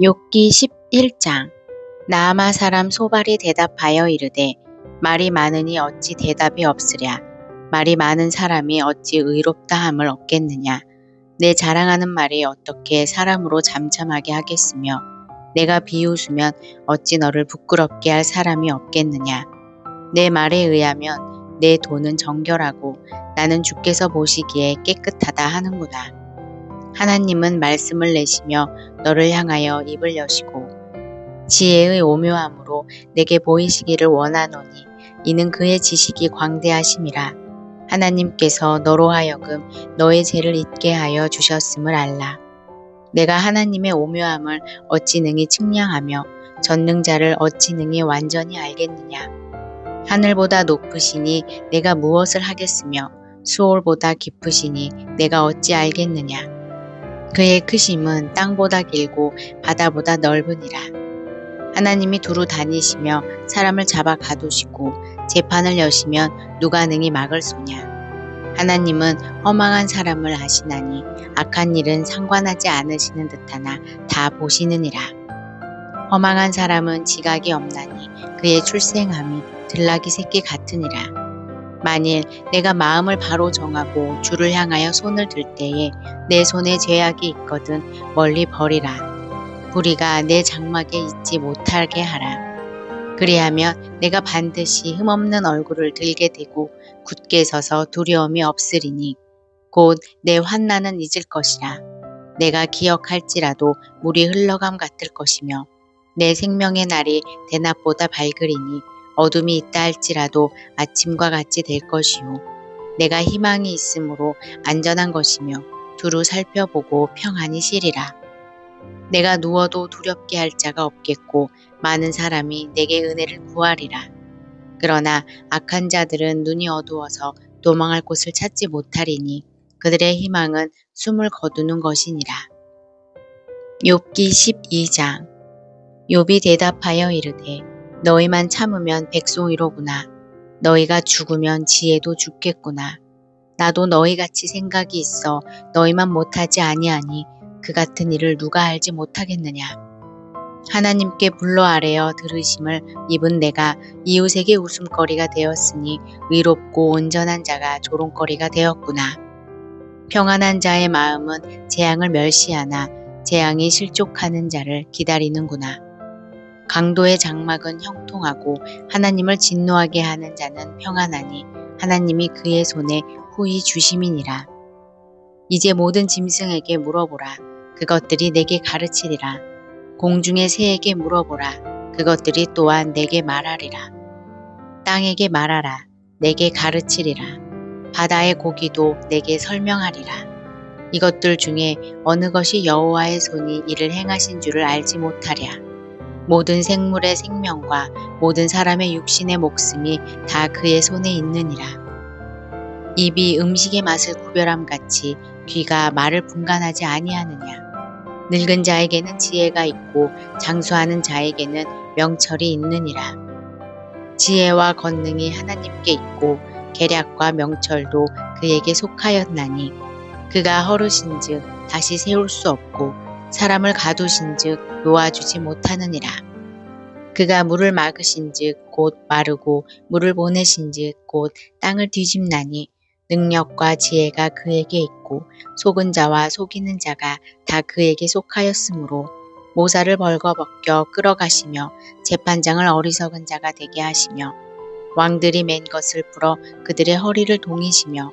욥기 11장. 나아마 사람 소발이 대답하여 이르되 말이 많으니 어찌 대답이 없으랴? 말이 많은 사람이 어찌 의롭다 함을 얻겠느냐? 내 자랑하는 말이 어떻게 사람으로 잠잠하게 하겠으며 내가 비웃으면 어찌 너를 부끄럽게 할 사람이 없겠느냐? 내 말에 의하면 내 돈은 정결하고 나는 주께서 보시기에 깨끗하다 하는구나 하나님은 말씀을 내시며 너를 향하여 입을 여시고 지혜의 오묘함으로 내게 보이시기를 원하노니 이는 그의 지식이 광대하심이라. 하나님께서 너로 하여금 너의 죄를 잊게 하여 주셨음을 알라. 내가 하나님의 오묘함을 어찌 능히 측량하며 전능자를 어찌 능히 완전히 알겠느냐? 하늘보다 높으시니 내가 무엇을 하겠으며 수월보다 깊으시니 내가 어찌 알겠느냐 그의 크심은 땅보다 길고 바다보다 넓으니라. 하나님이 두루 다니시며 사람을 잡아 가두시고 재판을 여시면 누가 능히 막을 소냐. 하나님은 허망한 사람을 아시나니 악한 일은 상관하지 않으시는 듯하나 다 보시느니라. 허망한 사람은 지각이 없나니 그의 출생함이 들나귀 새끼 같으니라. 만일 내가 마음을 바로 정하고 주를 향하여 손을 들 때에 내 손에 죄악이 있거든 멀리 버리라. 불의가 내 장막에 있지 못하게 하라. 그리하면 내가 반드시 흠없는 얼굴을 들게 되고 굳게 서서 두려움이 없으리니 곧 내 환난은 잊을 것이라. 내가 기억할지라도 물이 흘러감 같을 것이며 내 생명의 날이 대낮보다 밝으리니 어둠이 있다 할지라도 아침과 같이 될 것이요. 내가 희망이 있으므로 안전한 것이며 두루 살펴보고 평안히 쉬리라. 내가 누워도 두렵게 할 자가 없겠고 많은 사람이 내게 은혜를 구하리라. 그러나 악한 자들은 눈이 어두워서 도망할 곳을 찾지 못하리니 그들의 희망은 숨을 거두는 것이니라. 욥기 12장 욥이 대답하여 이르되 너희만 참으면 백송이로구나. 너희가 죽으면 지혜도 죽겠구나. 나도 너희같이 생각이 있어 너희만 못하지 아니하니 그 같은 일을 누가 알지 못하겠느냐. 하나님께 불러 아뢰어 들으심을 입은 내가 이웃에게 웃음거리가 되었으니 의롭고 온전한 자가 조롱거리가 되었구나. 평안한 자의 마음은 재앙을 멸시하나 재앙이 실족하는 자를 기다리는구나. 강도의 장막은 형통하고 하나님을 진노하게 하는 자는 평안하니 하나님이 그의 손에 후히 주심이니라. 이제 모든 짐승에게 물어보라. 그것들이 내게 가르치리라. 공중의 새에게 물어보라. 그것들이 또한 내게 말하리라. 땅에게 말하라. 내게 가르치리라. 바다의 고기도 내게 설명하리라. 이것들 중에 어느 것이 여호와의 손이 이를 행하신 줄을 알지 못하랴. 모든 생물의 생명과 모든 사람의 육신의 목숨이 다 그의 손에 있느니라. 입이 음식의 맛을 구별함 같이 귀가 말을 분간하지 아니하느냐. 늙은 자에게는 지혜가 있고 장수하는 자에게는 명철이 있느니라. 지혜와 권능이 하나님께 있고 계략과 명철도 그에게 속하였나니 그가 허르신즉 다시 세울 수 없고 사람을 가두신즉 놓아주지 못하느니라. 그가 물을 막으신즉 곧 마르고 물을 보내신즉 곧 땅을 뒤집나니 능력과 지혜가 그에게 있고 속은 자와 속이는 자가 다 그에게 속하였으므로 모사를 벌거벗겨 끌어가시며 재판장을 어리석은 자가 되게 하시며 왕들이 맨 것을 풀어 그들의 허리를 동이시며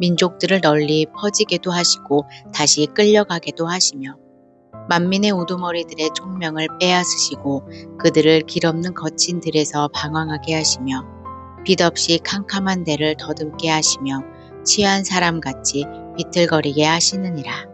민족들을 널리 퍼지게도 하시고 다시 끌려가게도 하시며 만민의 우두머리들의 총명을 빼앗으시고 그들을 길없는 거친 들에서 방황하게 하시며 빛없이 캄캄한 데를 더듬게 하시며 취한 사람같이 비틀거리게 하시느니라.